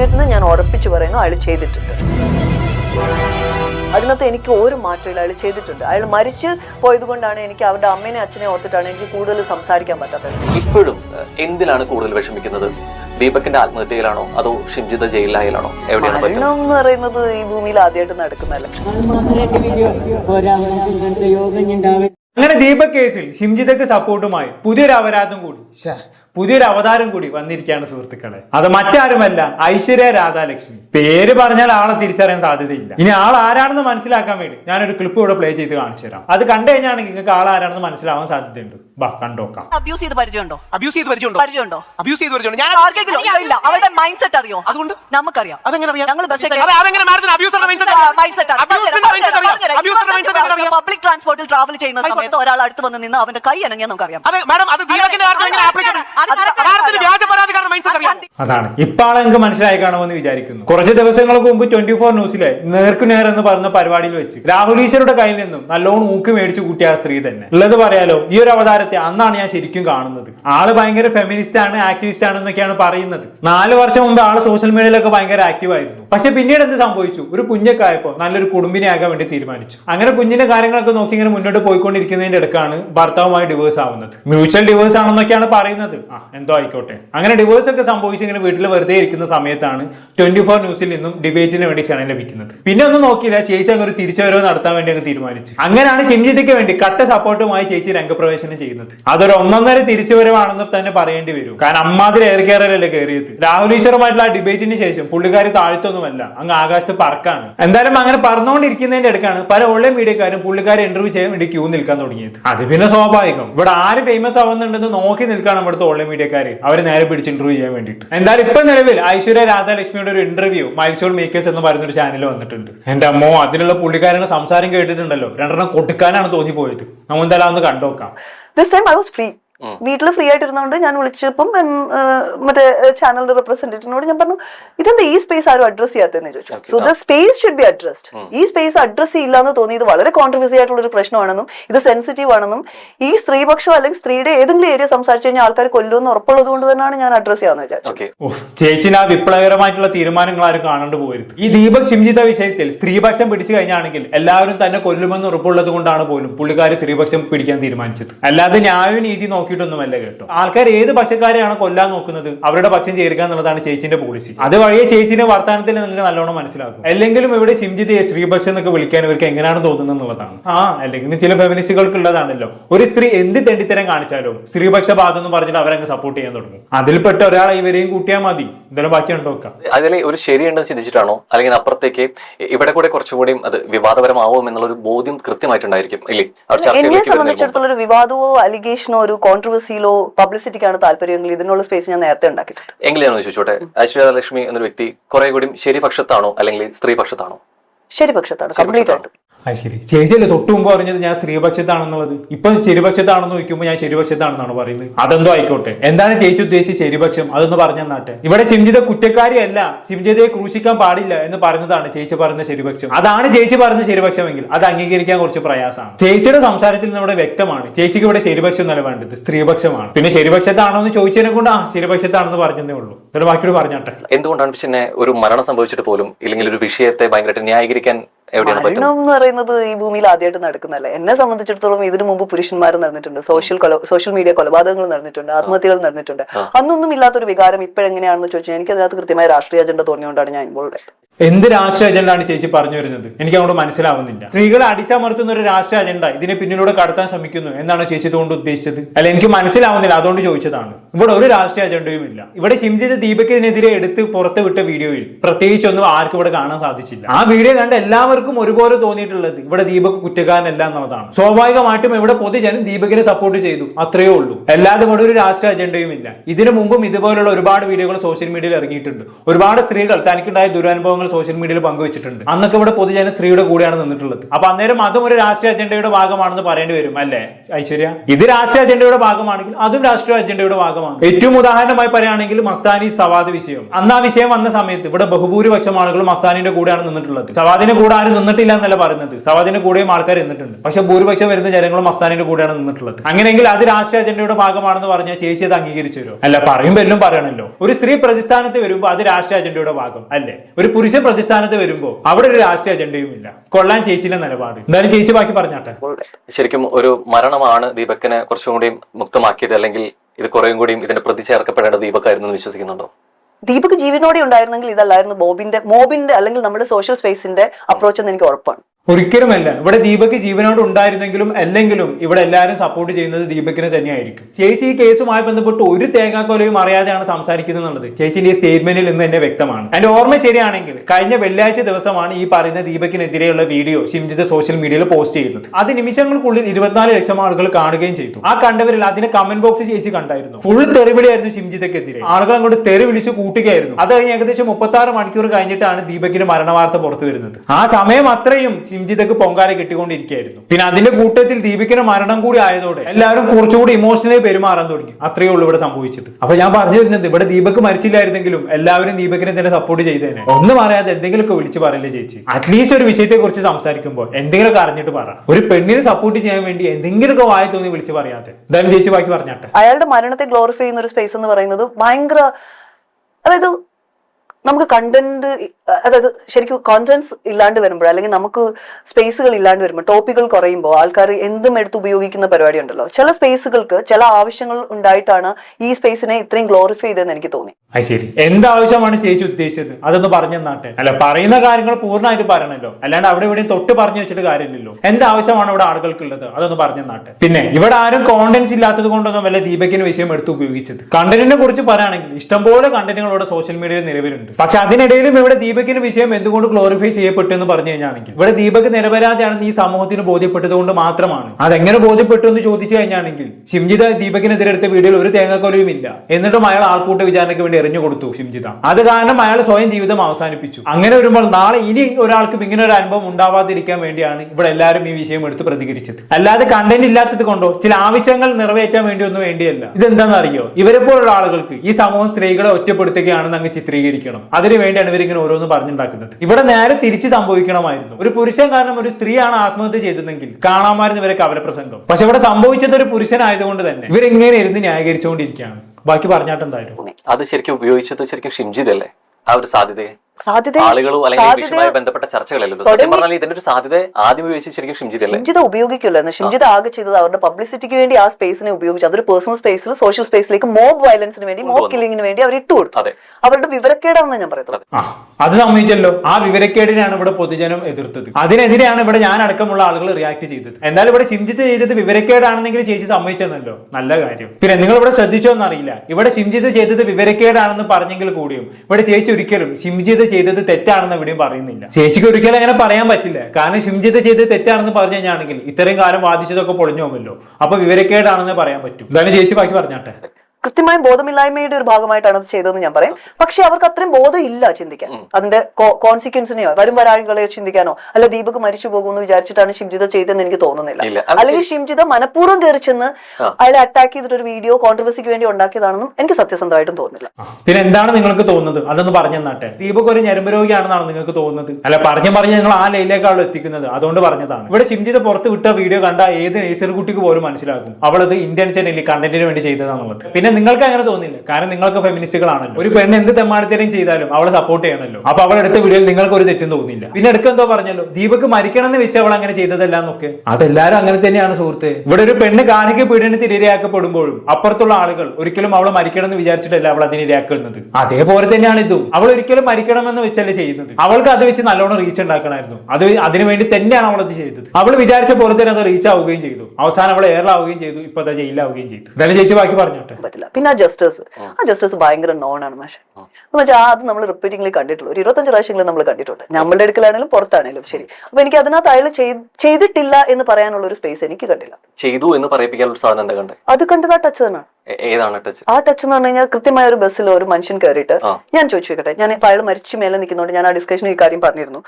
ഡിഡിന്ന് ഞാൻ ഉറപ്പിച്ചു പറയുന്നു അയാൾ ചെയ്തിട്ടുണ്ട്. അതിനകത്ത് എനിക്ക് ഒരു മാറ്റമില്ല അയാൾ ചെയ്തിട്ടുണ്ട്. അയാൾ മരിച്ചു പോയത് കൊണ്ടാണ് എനിക്ക് അവരുടെ അമ്മേനെ അച്ഛനെ ഓർത്തിട്ടാണ് എനിക്ക് കൂടുതൽ സംസാരിക്കാൻ പറ്റാത്തത്. ഇപ്പോഴും എന്തിനാണ് എന്തിലാണ് കൂടുതൽ വിഷമിക്കുന്നത്? ദീപകിന്റെ ആത്മഹത്യയിലാണോ? അതോ ഷിംജിത ജയിലിലായാലാണോ? എവിടെയാണ് മരണം എന്ന് പറയുന്നത് ഈ ഭൂമിയിൽ ആദ്യമായിട്ട് നടക്കുന്നതല്ല? അങ്ങനെ ദീപക് കേസിൽ ഷിംജിതക്ക് സപ്പോർട്ടുമായി പുതിയൊരു അപരാധം കൂടി. പുതിയൊരു അവതാരം കൂടി വന്നിരിക്കുകയാണ് സുഹൃത്തുക്കളെ. അത് മറ്റാരുമല്ല ഐശ്വര്യ രാധാലക്ഷ്മി. പേര് പറഞ്ഞാൽ ആളെ തിരിച്ചറിയാൻ സാധ്യതയില്ല. ഇനി ആൾ ആരാണെന്ന് മനസ്സിലാക്കാൻ വേണ്ടി ഞാനൊരു ക്ലിപ്പ് ഇവിടെ പ്ലേ ചെയ്ത് കാണിച്ചു തരാം. അത് കണ്ടു കഴിഞ്ഞാണെങ്കിൽ നിങ്ങൾക്ക് ആൾ ആരാണെന്ന് മനസ്സിലാവാൻ സാധ്യതയുണ്ട്. ബാ കണ്ടോക്കാം. അബ്യൂസ് ചെയ്ത് പരിചയമുണ്ടോ? അബ്യൂസ് ചെയ്ത് പരിചയമുണ്ടോ? പരിചയമുണ്ടോ? അബ്യൂസ് ചെയ്ത് പരിചയമുണ്ടോ? ഞാൻ ആർക്കെങ്കിലും ഇല്ല അവരുടെ മൈൻഡ് സെറ്റ് അറിയോ? അതുകൊണ്ട്? നമുക്കറിയാം. അതെങ്ങനെ അറിയാം? ഞങ്ങൾ ബസ് അത് അതെങ്ങനെ മാഡത്തിന് അബ്യൂസറുടെ മൈൻഡ് സെറ്റ് അബ്യൂസറുടെ മൈൻഡ് സെറ്റ് അറിയാം. അബ്യൂസറുടെ മൈൻഡ് സെറ്റ് അറിയാം. പബ്ലിക് ട്രാൻസ്പോർട്ടിൽ ട്രാവൽ ചെയ്യുന്ന സമയത്ത് ഒരാൾ അടുത്ത് വന്ന് നിന്ന് അവന്റെ കൈ അനങ്ങിയാൽ നമുക്കറിയാം. അതെ മാഡം അത് ദീപകിന്റെ കാര്യത്തിൽ അതാണ്. ഇപ്പൊ ആളെ നിങ്ങൾക്ക് മനസ്സിലായി കാണുമെന്ന് വിചാരിക്കുന്നു. കുറച്ച് ദിവസങ്ങൾക്ക് മുമ്പ് ട്വന്റി ഫോർ ന്യൂസിലെ നേർക്കുനേർ എന്ന് പറഞ്ഞ പരിപാടിയിൽ വെച്ച് രാഹുൽ ഈശ്വരുടെ കയ്യിൽ നിന്നും നല്ലോണം ഊക്ക് മേടിച്ചു കൂട്ടിയ ആ സ്ത്രീ തന്നെ. ഉള്ളത് പറയാലോ ഈ ഒരു അവതാരത്തെ അന്നാണ് ഞാൻ ശരിക്കും കാണുന്നത്. ആൾ ഭയങ്കര ഫെമിനിസ്റ്റ് ആണ് ആക്ടിവിസ്റ്റ് ആണ് എന്നൊക്കെയാണ് പറയുന്നത്. നാല് വർഷം മുമ്പ് ആൾ സോഷ്യൽ മീഡിയയിലൊക്കെ ഭയങ്കര ആക്റ്റീവ് ആയിരുന്നു. പക്ഷെ പിന്നീട് എന്ത് സംഭവിച്ചു? ഒരു കുഞ്ഞൊക്കെ നല്ലൊരു കുടുംബിനെ ആകാൻ വേണ്ടി തീരുമാനിച്ചു. അങ്ങനെ കുഞ്ഞിന്റെ കാര്യങ്ങളൊക്കെ നോക്കി ഇങ്ങനെ മുന്നോട്ട് പോയിക്കൊണ്ടിരിക്കുന്നതിന്റെ ഇടക്കാണ് ഭർത്താവുമായി ഡിവേഴ്സ് ആവുന്നത്. മ്യൂച്വൽ ഡിവേഴ്സ് ആണെന്നൊക്കെയാണ് പറയുന്നത്. ആ എന്തോ ആയിക്കോട്ടെ. അങ്ങനെ ഡിവോഴ്സ് ഒക്കെ സംഭവിച്ച് ഇങ്ങനെ വീട്ടിൽ വെറുതെ ഇരിക്കുന്ന സമയത്താണ് ട്വന്റി ഫോർ ന്യൂസിൽ നിന്നും ഡിബേറ്റിന് വേണ്ടി ക്ഷണം ലഭിക്കുന്നത്. പിന്നെ ഒന്നും നോക്കിയില്ല ചേച്ചി അങ്ങ് ഒരു തിരിച്ചുവരവ് നടത്താൻ വേണ്ടി അങ്ങ് തീരുമാനിച്ചു. അങ്ങനെയാണ് ചിംജിതയ്ക്ക് വേണ്ടി കട്ട സപ്പോർട്ടുമായി ചേച്ചി രംഗപ്രവേശനം ചെയ്യുന്നത്. അതൊരു ഒന്നൊന്നര തിരിച്ചുവരവാണെന്ന് തന്നെ പറയേണ്ടി വരും. കാരണം അമ്മാതിരി എയർ കയറലല്ലേ കയറിയത് രാഹുൽ ഈശ്വറുമായിട്ടുള്ള ആ ഡിബേറ്റിന് ശേഷം പുള്ളിക്കാരി താഴ്ത്തൊന്നുമല്ല. അങ്ങ് ആകാശത്ത് പറക്കാണ്. എന്തായാലും അങ്ങനെ പറഞ്ഞുകൊണ്ടിരിക്കുന്നതിന്റെ അടുക്കാണ് പല ഓൺലൈൻ മീഡിയക്കാരും പുള്ളിക്കാരെ ഇന്റർവ്യൂ ചെയ്യാൻ വേണ്ടി ക്യൂ നിൽക്കാൻ തുടങ്ങിയത്. അത് പിന്നെ സ്വാഭാവികം. ഇവിടെ ആര് ഫേമസ് ആവുന്നുണ്ടെന്ന് നോക്കി നിൽക്കാണ് ഇവിടുത്തെ ഓൺലൈൻ മീഡിയക്കാര് അവരെ നേരെ പിടിച്ച് ഇന്റർവ്യൂ ചെയ്യാൻ വേണ്ടിയിട്ട്. എന്തായാലും ഇപ്പൊ നിലവിൽ ഐശ്വര്യ രാധാലക്ഷ്മിയുടെ ഒരു ഇന്റർവ്യൂ മൈൽസോൾ മേക്കേഴ്സ് എന്ന് പറയുന്ന ഒരു ചാനൽ വന്നിട്ടുണ്ട്. എന്റെ അമ്മോ അതിലുള്ള പുള്ളിക്കാരനെ സംസാരം കേട്ടിട്ടുണ്ടല്ലോ. രണ്ടെണ്ണം കൊടുക്കാനാണ് തോന്നിപ്പോയത്. നമ്മൾ എന്തായാലും ഒന്ന് കണ്ടോക്കാം. This time I was free വീട്ടിൽ ഫ്രീ ആയിട്ടിരുന്നോണ്ട് ഞാൻ വിളിച്ചപ്പം മറ്റേ ചാനലിന്റെ റെപ്രസെന്റേറ്റീവിനോട് ഞാൻ പറഞ്ഞു ഇതെന്താ ഈ സ്പേസ് ആരും അഡ്രസ് ചെയ്യാത്തതെന്ന് ചോദിച്ചു. So the space should be addressed ഈ സ്പേസ് അഡ്രസ് ചെയ്യില്ല എന്ന് തോന്നി ഇത് വളരെ കോൺട്രവേഴ്സി ആയിട്ടുള്ള ഒരു പ്രശ്നമാണെന്നും ഇത് സെൻസിറ്റീവ് ആണെന്നും ഈ സ്ത്രീപക്ഷം അല്ലെങ്കിൽ സ്ത്രീയുടെ ഏതെങ്കിലും ഏരിയ സംസാരിച്ചു കഴിഞ്ഞാൽ ആൾക്കാർ കൊല്ലുമെന്ന് ഉറപ്പുള്ളത് കൊണ്ട് തന്നെയാണ് ഞാൻ അഡ്രസ് ചെയ്യാന്ന് വിചാരിച്ചത്. ചേച്ചിന് ആ വിപ്ലവകരമായിട്ടുള്ള തീരുമാനങ്ങൾ ആരും കാണാണ്ട് പോയിരുന്നു ഈ ദീപക് സിംജിത വിഷയത്തിൽ സ്ത്രീപക്ഷം പിടിച്ചു കഴിഞ്ഞാണെങ്കിൽ എല്ലാവരും തന്നെ കൊല്ലുമെന്ന് ഉറപ്പുള്ളത് കൊണ്ടാണ് പോലും പുള്ളിക്കാർ സ്ത്രീപക്ഷം പിടിക്കാൻ തീരുമാനിച്ചത്. അല്ലാതെ ന്യായവും നീതി നോക്കിയിട്ടൊന്നുമല്ല കേട്ടോ. ആൾക്കാർ ഏത് പക്ഷക്കാരെയാണ് കൊല്ലാൻ നോക്കുന്നത്? അവരുടെ പക്ഷം ചേരുക എന്നുള്ളതാണ് ചേച്ചിന്റെ പോളിസി അത് വഴിയെ ചേച്ചിന്റെ വർത്തമാനത്തിന് നിങ്ങൾക്ക് നല്ലോണം മനസ്സിലാക്കും. അല്ലെങ്കിലും ഇവിടെ ശിംജിതയെ സ്ത്രീപക്ഷം എന്നൊക്കെ വിളിക്കാൻ ഇവർക്ക് എങ്ങനെയാണ് തോന്നുന്നത് എന്നുള്ളതാണ്. ആ അല്ലെങ്കിൽ ചില ഫെമിനിസ്റ്റുകൾക്ക് ഉള്ളതാണല്ലോ. ഒരു സ്ത്രീ എന്ത് തെണ്ടിത്തരം കാണിച്ചാലും സ്ത്രീപക്ഷ ബാധ എന്ന് പറഞ്ഞിട്ട് അവരങ്ങ് സപ്പോർട്ട് ചെയ്യാൻ തുടങ്ങും. അതിൽപ്പെട്ട ഒരാളെ ഇവരെയും കൂട്ടിയാൽ മതി. എന്തായാലും ബാക്കി ഉണ്ടോ അതിൽ ഒരു ശരിയുണ്ടെന്ന് ചിന്തിച്ചിട്ടാണോ? അല്ലെങ്കിൽ അപ്പുറത്തേക്ക് ഇവിടെ കൂടെ കുറച്ചുകൂടി അത് വിവാദപരമാവും എന്നുള്ള ഒരു ബോധ്യം കൃത്യമായിട്ടുണ്ടായിരിക്കും ഇല്ലേ? എന്നെ സംബന്ധിച്ചിടത്തോളം ഒരു വിവാദമോ അലിഗേഷനോ ഒരു കോൺട്രവേഴ്സിയിലോ പബ്ലിസിറ്റിക്കാണ് താല്പര്യമെങ്കിൽ ഇതിനുള്ള സ്പേസ് ഞാൻ നേരത്തെ ഉണ്ടാക്കിയിട്ടുണ്ട്. എങ്കിലും ചോദിച്ചോട്ടെ? ചോദിച്ചോട്ടെ ഐശ്വര്യലക്ഷ്മി എന്നൊരു വ്യക്തി കുറെ കൂടി ശരിപക്ഷത്താണോ അല്ലെങ്കിൽ സ്ത്രീപക്ഷത്താണോ? ശരിപക്ഷത്താണ് കംപ്ലീറ്റ് ആയിട്ട്. അത് ശരി. ചേച്ചിയല്ലേ തൊട്ടു മുമ്പ് പറഞ്ഞത് ഞാൻ സ്ത്രീപക്ഷത്താണെന്നുള്ളത്? ഇപ്പൊ ശരിപക്ഷത്താണെന്ന് ചോദിക്കുമ്പോൾ ഞാൻ ശരിപക്ഷത്താണെന്നാണ് പറയുന്നത്? അതെന്തോ ആയിക്കോട്ടെ. എന്താണ് ചേച്ചി ഉദ്ദേശിച്ച് ശരിപക്ഷം? അതൊന്ന് പറഞ്ഞു തന്നാട്ടെ ഇവിടെ ചിംജിത കുറ്റക്കാരിയല്ല. ചിംജിതയെ ക്രൂശിക്കാൻ പാടില്ല എന്ന് പറഞ്ഞതാണ് ചേച്ചി പറഞ്ഞ ശരിപക്ഷം. അതാണ് ചേച്ചി പറഞ്ഞ ശരിപക്ഷമെങ്കിൽ അത് അംഗീകരിക്കാൻ കുറച്ച് പ്രയാസമാണ്. ചേച്ചിയുടെ സംസാരത്തിൽ നമ്മുടെ വ്യക്തമാണ്. ചേച്ചിക്ക് ഇവിടെ ശരിപക്ഷം എന്നല്ല വേണ്ടത്. സ്ത്രീപക്ഷമാണ്. പിന്നെ ശരിപക്ഷത്താണോ എന്ന് ചോദിച്ചതിനെ കൊണ്ട് ആ ശരിപക്ഷത്താണെന്ന് പറഞ്ഞതേ ഉള്ളൂ. എന്നിട്ട് ബാക്കിയോട് പറഞ്ഞാട്ടെ. എന്തുകൊണ്ടാണ് പിന്നെ ഒരു മരണം സംഭവിച്ചിട്ട് പോലും ഇല്ലെങ്കിൽ ഒരു വിഷയത്തെ ഭയങ്കരമായിട്ട് ന്യായീകരിക്കാൻ മരണം എന്ന് പറയുന്നത് ഈ ഭൂമിയിൽ ആദ്യമായിട്ട് നടക്കുന്നതല്ല? എന്നെ സംബന്ധിച്ചിടത്തോളം ഇതിനു മുമ്പ് പുരുഷന്മാർ നടന്നിട്ടുണ്ട്. സോഷ്യൽ സോഷ്യൽ മീഡിയ കൊലപാതകങ്ങൾ നടന്നിട്ടുണ്ട്. ആത്മഹത്യകൾ നടന്നിട്ടുണ്ട്. അന്നൊന്നും ഇല്ലാത്തൊരു വികാരം ഇപ്പോഴെങ്ങനെയാണെന്ന് ചോദിച്ചാൽ എനിക്ക് അതിനകത്ത് കൃത്യമായ രാഷ്ട്രീയ അജണ്ട തോന്നിയുകൊണ്ടാണ് ഞാൻ ഇൻവോൾവ് ആയത്. എന്ത് രാഷ്ട്രീയ അജണ്ടാണ് ചേച്ചി പറഞ്ഞു വരുന്നത്? എനിക്ക് അങ്ങോട്ട് മനസ്സിലാവുന്നില്ല. സ്ത്രീകളെ അടിച്ചമർത്തുന്ന ഒരു രാഷ്ട്രീയ അജണ്ട ഇതിനെ പിന്നിലൂടെ കടത്താൻ ശ്രമിക്കുന്നു എന്നാണ് ചേച്ചി ഇതുകൊണ്ട് ഉദ്ദേശിച്ചത്. അല്ല എനിക്ക് മനസ്സിലാവുന്നില്ല. അതുകൊണ്ട് ചോദിച്ചതാണ്. ഇവിടെ ഒരു രാഷ്ട്രീയ അജണ്ടയും ഇല്ല. ഇവിടെ ശിംജിത് ദീപക്കിനെതിരെ എടുത്ത് പുറത്ത് വിട്ട വീഡിയോയിൽ പ്രത്യേകിച്ചൊന്നും ആർക്കും ഇവിടെ കാണാൻ സാധിച്ചില്ല. ആ വീഡിയോ കണ്ട് എല്ലാവർക്കും ഒരുപോലെ തോന്നിയിട്ടുള്ളത്. ഇവിടെ ദീപക് കുറ്റക്കാരനല്ല എന്നുള്ളതാണ്. സ്വാഭാവികമായിട്ടും ഇവിടെ പൊതുജനം ദീപകിനെ സപ്പോർട്ട് ചെയ്തു. അത്രയേ ഉള്ളൂ. അല്ലാതെ ഇവിടെ ഒരു രാഷ്ട്രീയ അജണ്ടയും ഇല്ല. ഇതിനു മുമ്പും ഇതുപോലുള്ള ഒരുപാട് വീഡിയോകൾ സോഷ്യൽ മീഡിയയിൽ ഇറങ്ങിയിട്ടുണ്ട്. ഒരുപാട് സ്ത്രീകൾ തനിക്കുണ്ടായ ദുരനുഭവങ്ങൾ സോഷ്യൽ മീഡിയയിൽ പങ്കുവച്ചിട്ടുണ്ട്. അന്നൊക്കെ ഇവിടെ പൊതുജനം സ്ത്രീയുടെ കൂടെയാണ് നിന്നിട്ടുള്ളത്. അപ്പൊ അന്നേരം അതും ഒരു രാഷ്ട്രീയ അജണ്ടയുടെ ഭാഗമാണെന്ന് പറയേണ്ടി വരും അല്ലേ? ഐശ്വര്യ? ഇത് രാഷ്ട്രീയ അജണ്ടയുടെ ഭാഗമാണെങ്കിൽ അതും രാഷ്ട്രീയ അജണ്ടയുടെ ഭാഗമാണ്. ഏറ്റവും ഉദാഹരണമായി പറയുകയാണെങ്കിൽ മസ്താനി സവാദ് വിഷയം. അന്ന് ആ വിഷയം വന്ന സമയത്ത് ഇവിടെ ബഹുഭൂരിപക്ഷം ആളുകളും മസ്താനിന്റെ കൂടെയാണ് നിന്നിട്ടുള്ളത്. സവാദിന്റെ കൂടെ ആരും നിന്നിട്ടില്ല എന്നല്ല പറയുന്നത്. സവാദിന്റെ കൂടെയും ആൾക്കാർ നിന്നിട്ടുണ്ട്. പക്ഷെ ഭൂരിപക്ഷം വരുന്ന ജനങ്ങളും മസ്താനിന്റെ കൂടെയാണ് നിന്നിട്ടുള്ളത്. അങ്ങനെയെങ്കിൽ അത് രാഷ്ട്രീയ അജണ്ടയുടെ ഭാഗമാണെന്ന് പറഞ്ഞാൽ ചേച്ചി അത് അംഗീകരിച്ചു വരും അല്ല പറയും എല്ലാം പറയണല്ലോ. ഒരു സ്ത്രീ പ്രതിസ്ഥാനത്ത് വരുമ്പോൾ അത് രാഷ്ട്രീയ അജണ്ടയുടെ ഭാഗം അല്ലേ? ഒരു പുരുഷ പ്രതിസ്ഥാനത്ത് വരുമ്പോൾ അവിടെ ഒരു രാഷ്ട്രീയ അജണ്ടയും ഇല്ല. കൊള്ളാൻ ചേച്ചിന്റെ നിലപാട്. എന്തായാലും ചേച്ചി ബാക്കി പറഞ്ഞാട്ടെ. ശരിക്കും ഒരു മരണമാണ് ദീപക്കിനെ കുറച്ചും കൂടി മുക്തമാക്കിയത് അല്ലെങ്കിൽ ഇത് കുറേയും കൂടിയും ഇതിന്റെ പ്രതി ചേർക്കപ്പെടേണ്ട ദീപക്കായിരുന്നു വിശ്വസിക്കുന്നുണ്ടോ? ദീപക് ജീവനോടെ ഉണ്ടായിരുന്നെങ്കിൽ ഇതല്ലായിരുന്നു ബോബിന്റെ മോബിന്റെ അല്ലെങ്കിൽ നമ്മുടെ സോഷ്യൽ സ്പേസിന്റെ അപ്രോച്ച് എന്ന് എനിക്ക് ഉറപ്പാണ്. ഒരിക്കലുമല്ല. ഇവിടെ ദീപക് ജീവനോട് ഉണ്ടായിരുന്നെങ്കിലും അല്ലെങ്കിലും ഇവിടെ എല്ലാവരും സപ്പോർട്ട് ചെയ്യുന്നത് ദീപകിനെ തന്നെയായിരിക്കും. ചേച്ചി ഈ കേസുമായി ബന്ധപ്പെട്ട് ഒരു തേങ്ങാക്കൊലയും അറിയാതെയാണ് സംസാരിക്കുന്നത് എന്നുള്ളത് ചേച്ചിന്റെ സ്റ്റേറ്റ്മെന്റിൽ നിന്ന് തന്നെ വ്യക്തമാണ്. എന്റെ ഓർമ്മ ശരിയാണെങ്കിൽ കഴിഞ്ഞ വെള്ളിയാഴ്ച ദിവസമാണ് ഈ പറയുന്ന ദീപകിനെതിരെയുള്ള വീഡിയോ ഷിംജിത് സോഷ്യൽ മീഡിയയിൽ പോസ്റ്റ് ചെയ്യുന്നത്. അത് നിമിഷങ്ങൾക്കുള്ളിൽ ഇരുപത്തിനാല് ലക്ഷം ആളുകൾ കാണുകയും ചെയ്തു. ആ കണ്ടവരിൽ അതിന്റെ കമന്റ് ബോക്സ് ചേച്ചി കണ്ടായിരുന്നു. ഫുൾ തെറിവിളിയായിരുന്നു ഷിംജിതക്കെതിരെ ആളുകൾ അങ്ങോട്ട് തെറി വിളിച്ച് കൂട്ടുകയായിരുന്നു. അത് കഴിഞ്ഞ് ഏകദേശം മുപ്പത്തി മണിക്കൂർ കഴിഞ്ഞിട്ടാണ് ദീപകിന് മരണവാർത്ത പുറത്തു വരുന്നത് ആ സമയം അത്രയും ഷിംജിതക്ക് പൊങ്കാല കിട്ടിക്കൊണ്ടിരിക്കുകയായിരുന്നു. പിന്നെ അതിന്റെ കൂട്ടത്തിൽ ദീപിക്കിന്റെ മരണം കൂടി ആയതോടെ എല്ലാവരും കുറച്ചുകൂടി ഇമോഷണലി പെരുമാറാൻ തുടങ്ങി. അത്രയേ ഉള്ളൂ ഇവിടെ സംഭവിച്ചിട്ട്. അപ്പൊ ഞാൻ പറഞ്ഞു വരുന്നത് ഇവിടെ ദീപക് മരിച്ചില്ലായിരുന്നെങ്കിലും എല്ലാവരും ദീപകിനെ തന്നെ സപ്പോർട്ട് ചെയ്തേനെ. ഒന്നും അറിയാതെ എന്തെങ്കിലുമൊക്കെ വിളിച്ച് പറയില്ലേ ചേച്ചി? അറ്റ്ലീസ്റ്റ് ഒരു വിഷയത്തെ കുറിച്ച് സംസാരിക്കുമ്പോൾ എന്തെങ്കിലുമൊക്കെ അറിഞ്ഞിട്ട് പറ. ഒരു പെണ്ണിനെ സപ്പോർട്ട് ചെയ്യാൻ വേണ്ടി എന്തെങ്കിലുമൊക്കെ വായി തോന്നി വിളിച്ച് പറയാതെ. എന്തായാലും ചേച്ചി ബാക്കി പറഞ്ഞാട്ടെ. അയാളുടെ മരണത്തെ ഗ്ലോറിഫൈ ചെയ്യുന്ന ഒരു സ്പേസ് എന്ന് പറയുന്നത് ഭയങ്കര അതായത് നമുക്ക് കണ്ടന്റ് അതായത് ശരിക്കും കോണ്ടന്റ്സ് ഇല്ലാണ്ട് വരുമ്പോൾ അല്ലെങ്കിൽ നമുക്ക് സ്പേസുകൾ ഇല്ലാണ്ട് വരുമ്പോൾ ടോപ്പിക്കുകൾ കുറയുമ്പോൾ ആൾക്കാർ എന്തും എടുത്ത് ഉപയോഗിക്കുന്ന പരിപാടി ഉണ്ടല്ലോ. ചില സ്പേസുകൾക്ക് ചില ആവശ്യങ്ങൾ ഉണ്ടായിട്ടാണ് ഈ സ്പേസിനെ ഇത്രയും ഗ്ലോറിഫൈ ചെയ്തതെന്ന് എനിക്ക് തോന്നി. അത് ശരി. എന്താവശ്യമാണ് ചേച്ചി ഉദ്ദേശിച്ചത്? അതൊന്ന് പറഞ്ഞു തന്നാട്ടെ. അല്ല പറയുന്ന കാര്യങ്ങൾ പൂർണമായിട്ട് പറയണല്ലോ. അല്ലാണ്ട് അവിടെ ഇവിടെയും തൊട്ട് പറഞ്ഞു വെച്ചിട്ട് കാര്യമില്ലല്ലോ. എന്താവശ്യമാണ് ഇവിടെ ആളുകൾക്കുള്ളത്? അതൊന്ന് പറഞ്ഞു തന്നാട്ടെ. പിന്നെ ഇവിടെ ആരും കോണ്ടന്റ്സ് ഇല്ലാത്തത് കൊണ്ടൊന്നും വല്ല ദീപകിന് വിഷയം എടുത്ത് ഉപയോഗിച്ചത്. കണ്ടന്റിനെ കുറിച്ച് പറയുകയാണെങ്കിൽ ഇഷ്ടംപോലെ കണ്ടന്റുകൾ ഇവിടെ സോഷ്യൽ മീഡിയയിൽ നിലവിലുണ്ട്. പക്ഷെ അതിനിടയിലും ഇവിടെ ദീപകിന് വിഷയം എന്തുകൊണ്ട് ഗ്ലോറിഫൈ ചെയ്യപ്പെട്ടു എന്ന് പറഞ്ഞു കഴിഞ്ഞാണെങ്കിൽ ഇവിടെ ദീപക് നിരപരാധിയാണെന്ന് ഈ സമൂഹത്തിന് ബോധ്യപ്പെട്ടത് കൊണ്ട് മാത്രമാണ്. അതെങ്ങനെ ബോധ്യപ്പെട്ടു എന്ന് ചോദിച്ചു കഴിഞ്ഞാണെങ്കിൽ ഷിംജിത ദീപകിനെതിരെ എടുത്ത വീഡിയോയിൽ ഒരു തേങ്ങാക്കൊലയും ഇല്ല. എന്നിട്ടും അയാൾ ആൾക്കൂട്ട വിചാരണയ്ക്ക് വേണ്ടി എറിഞ്ഞു കൊടുത്തു ഷിംജിത അത് കാരണം അയാൾ സ്വയം ജീവിതം അവസാനിപ്പിച്ചു. അങ്ങനെ വരുമ്പോൾ നാളെ ഇനി ഒരാൾക്കും ഇങ്ങനെ ഒരു അനുഭവം ഉണ്ടാവാതിരിക്കാൻ വേണ്ടിയാണ് ഇവിടെ എല്ലാവരും ഈ വിഷയം എടുത്ത് പ്രതികരിച്ചത്. അല്ലാതെ കണ്ടന്റ് ഇല്ലാത്തത് കൊണ്ടോ ചില ആവശ്യങ്ങൾ നിറവേറ്റാൻ വേണ്ടി ഒന്നും വേണ്ടിയല്ല. ഇതെന്താണെന്ന് അറിയോ ഇവരെ പോലുള്ള ആളുകൾക്ക് ഈ സമൂഹം സ്ത്രീകളെ ഒറ്റപ്പെടുത്തുകയാണെന്ന് അങ്ങ് ചിത്രീകരിക്കണം. അതിനു വേണ്ടിയാണ് ഇവരിങ്ങനെ ഓരോന്ന് പറഞ്ഞുണ്ടാക്കുന്നത്. ഇവിടെ നേരെ തിരിച്ച് സംഭവിക്കണമായിരുന്നു. ഒരു പുരുഷൻ കാരണം ഒരു സ്ത്രീയാണ് ആത്മഹത്യ ചെയ്തതെങ്കിൽ കാണാമായിരുന്നു ഇവരെ കവലപ്രസംഗം. പക്ഷെ ഇവിടെ സംഭവിച്ചത് ഒരു പുരുഷനായതുകൊണ്ട് തന്നെ. ഇവരെങ്ങനെ ഇരുന്ന് ന്യായീകരിച്ചുകൊണ്ടിരിക്കുകയാണ്. ബാക്കി പറഞ്ഞാട്ടെന്തായാലും? അത് ശരിക്കും ഉപയോഗിച്ചത് ശരിക്കും ഷിംജിതല്ലേ? ആ ഒരു സാധ്യതയെ? സാധ്യത ആളുകളും അല്ലെങ്കിൽ ഈ സാധ്യത വിഷയവുമായി ബന്ധപ്പെട്ട ചർച്ചകളല്ലോ? സത്യം തുടങ്ങി- പറഞ്ഞാൽ ഇതിന്റെ ഒരു സാധ്യത ആദ്യം ഉപയോഗിച്ചത് ശരിക്കും ഷിംജിതല്ലേ ഷിംജിത ഉപയോഗിക്കില്ലായിരുന്നു ഷിംജിത ആകെ ചെയ്തത് അവരുടെ പബ്ലിസിറ്റിക്ക് വേണ്ടി ആ സ്പേസിനെ ഉപയോഗിച്ചു അതൊരു പേഴ്സണൽ സ്പേസിൽ സോഷ്യൽ സ്പേസിലേക്ക് മോബ് വയലൻസിന് വേണ്ടി മോബ്. കില്ലിങ്ങിന് വേണ്ടി അവർ ഇട്ടു കൊടുത്തു. അതെ. അവരുടെ വിവരക്കേടാണെന്ന് ഞാൻ പറയുന്നത്. ആ അത് സമ്മതിച്ചല്ലോ. ആ വിവരക്കേടിനാണ് ഇവിടെ പൊതുജനം എതിർത്തത്. അതിനെതിരെയാണ് ഇവിടെ ഞാൻ അടക്കമുള്ള ആളുകൾ റിയാക്ട് ചെയ്തത്. എന്നാൽ ഇവിടെ സിംജിത്ത് ചെയ്തത് വിവരക്കേടാണെന്നെങ്കിൽ ചേച്ചി സമ്മതിച്ചെന്നല്ലോ. നല്ല കാര്യം. പിന്നെ നിങ്ങൾ ഇവിടെ ശ്രദ്ധിച്ചോ എന്നറിയില്ല ഇവിടെ സിംജിത്ത് ചെയ്തത് വിവരക്കേടാണെന്ന് പറഞ്ഞെങ്കിൽ കൂടിയും ഇവിടെ ചേച്ചി ഒരിക്കലും സിംജിത്ത് ചെയ്തത് തെറ്റാണെന്ന് എവിടെയും പറയുന്നില്ല. ചേച്ചിക്ക് ഒരിക്കലും അങ്ങനെ പറയാൻ പറ്റില്ല. കാരണം ഹിംജിത് ചെയ്തത് തെറ്റാണെന്ന് പറഞ്ഞു കഴിഞ്ഞാണെങ്കിൽ ഇത്രയും കാലം വാദിച്ചതൊക്കെ പൊളിഞ്ഞു പോകുമല്ലോ. അപ്പൊ വിവരക്കേടാണെന്ന് പറയാൻ പറ്റും. ഇതാണ് ചേച്ചി ബാക്കി പറഞ്ഞാട്ടെ. കൃത്യമായും ബോധമില്ലായ്മയുടെ ഒരു ഭാഗമായിട്ടാണ് അത് ചെയ്തതെന്ന് ഞാൻ പറയും. പക്ഷെ അവർക്ക് അത്രയും ബോധം ഇല്ല ചിന്തിക്കാൻ അതിന്റെ കോൺസിക്വൻസിനെയോ വരും വരാഴികളെയോ ചിന്തിക്കാനോ അല്ല ദീപക് മരിച്ചു പോകുമെന്ന് വിചാരിച്ചിട്ടാണ് ഷിംജിത ചെയ്തതെന്ന് എനിക്ക് തോന്നുന്നില്ല. അല്ലെങ്കിൽ ഷിംജിത മനഃപൂർവം കയറി ചെന്ന്. അയാളെ അറ്റാക്ക് ചെയ്തിട്ട് ഒരു വീഡിയോ കോൺട്രവേഴ്സിക്ക് വേണ്ടി ഉണ്ടാക്കിയതാണെന്നും എനിക്ക് സത്യസന്ധമായിട്ടും തോന്നുന്നില്ല. പിന്നെ എന്താണ് നിങ്ങൾക്ക് തോന്നുന്നത്? അതൊന്ന് പറഞ്ഞു തന്നാട്ടെ. ദീപക് ഒരു ഞരമ്പ് രോഗിയാണെന്നാണ് നിങ്ങൾക്ക് തോന്നുന്നത്? അല്ല പറഞ്ഞു പറഞ്ഞ് ഞങ്ങൾ ആ ലൈലേക്കാണല്ലോ എത്തിക്കുന്നത്. അതുകൊണ്ട് പറഞ്ഞതാണ്. ഇവിടെ ഷിംജിത പുറത്ത് വിട്ട വീഡിയോ കണ്ട ഏത് നേഴ്സറി കുട്ടിക്ക് പോലും മനസ്സിലാക്കും അവളത് ഇന്ത്യൻ ചാനലിൽ കണ്ടന്റിന് വേണ്ടി ചെയ്തതാണുള്ളത് പിന്നെ നിങ്ങൾക്ക് അങ്ങനെ തോന്നില്ല കാരണം നിങ്ങൾക്ക് ഫെമിനിസ്റ്റുകളാണല്ലോ ഒരു പെണ്ണ് എന്ത് തെമ്മാടിത്തരം ചെയ്താലും അവളെ സപ്പോർട്ട് ചെയ്യണമല്ലോ. അപ്പൊ അവളെടുത്ത വീഡിയോയിൽ നിങ്ങൾക്ക് ഒരു തെറ്റും തോന്നില്ല പിന്നെ എടുക്കെന്തോ പറഞ്ഞല്ലോ ദീപക്ക് മരിക്കണം എന്ന് വെച്ച് അവൾ അങ്ങനെ ചെയ്തതല്ല എന്നൊക്കെ. അതെല്ലാരും അങ്ങനെ തന്നെയാണ് സുഹൃത്ത്. ഇവിടെ ഒരു പെണ്ണ് കാണിക്ക് പീഡനത്തിന് ഇരയാക്കപ്പെടുമ്പോഴും അപ്പുറത്തുള്ള ആളുകൾ ഒരിക്കലും അവളെ മരിക്കണം എന്ന് വിചാരിച്ചിട്ടല്ല അവൾ അതിന് ഇരയാക്കുന്നത്. അതേപോലെ തന്നെയാണ് ഇതും. അവൾ ഒരിക്കലും മരിക്കണമെന്ന് വെച്ചല്ലേ ചെയ്യുന്നത്. അവൾക്ക് അത് വെച്ച് നല്ലോണം റീച്ച് ഉണ്ടാക്കണമായിരുന്നു. അത് അതിനു വേണ്ടി തന്നെയാണ് അത് ചെയ്തത്. അവൾ വിചാരിച്ച പോലെ തന്നെ അത് റീച്ച് ആവുകയും ചെയ്തു. അവസാനം അവൾ എയറിലാവുകയും ചെയ്തു. ഇപ്പൊ അത് ജയിലാവുകയും ചെയ്തു. എന്തായാലും ചേച്ചി ബാക്കി പറഞ്ഞോട്ടെ. പറ്റില്ല തോന്നിയില്ല പിന്നെ ആ ജസ്റ്റേഴ്സ് ആ. ജസ്റ്റേഴ്സ് ഭയങ്കര നോൺ ആണ് മാഷെ. എന്ന് വെച്ചാൽ അത് നമ്മൾ റിപ്പീറ്റിംഗ്ലി കണ്ടിട്ടുള്ളൂ. ഒരു ഇരുപത്തഞ്ച് പ്രാവശ്യങ്ങൾ നമ്മൾ കണ്ടിട്ടുണ്ട്. നമ്മളുടെ അടുക്കലാണെങ്കിലും പുറത്താണെങ്കിലും ശരി. അപ്പൊ എനിക്ക് അതിനകത്ത് അയാൾ ചെയ്തിട്ടില്ല എന്ന് പറയാനുള്ള ഒരു സ്പേസ് എനിക്ക് കണ്ടില്ല. ചെയ്തു എന്ന് പറയിപ്പിക്കാനുള്ള സാധനം എന്താ കണ്ടത് അത് കണ്ടത് ആ ടച്ച് തന്നെയാണ് ഏതാണ് ടച്ച് ആ ടച്ച് എന്ന് പറഞ്ഞു കഴിഞ്ഞാൽ കൃത്യമായ ഒരു ബസ്സിൽ ഒരു മനുഷ്യൻ കയറിയിട്ട് ഞാൻ ചോദിച്ചു വെക്കട്ടെ ഞാൻ ഇപ്പൊ അയാൾ മരിച്ചു മേലെ നിൽക്കുന്നതുകൊണ്ട് ഞാൻ ആ ഡിസ്കഷൻ ഈ കാര്യം പറഞ്ഞിരുന്നു.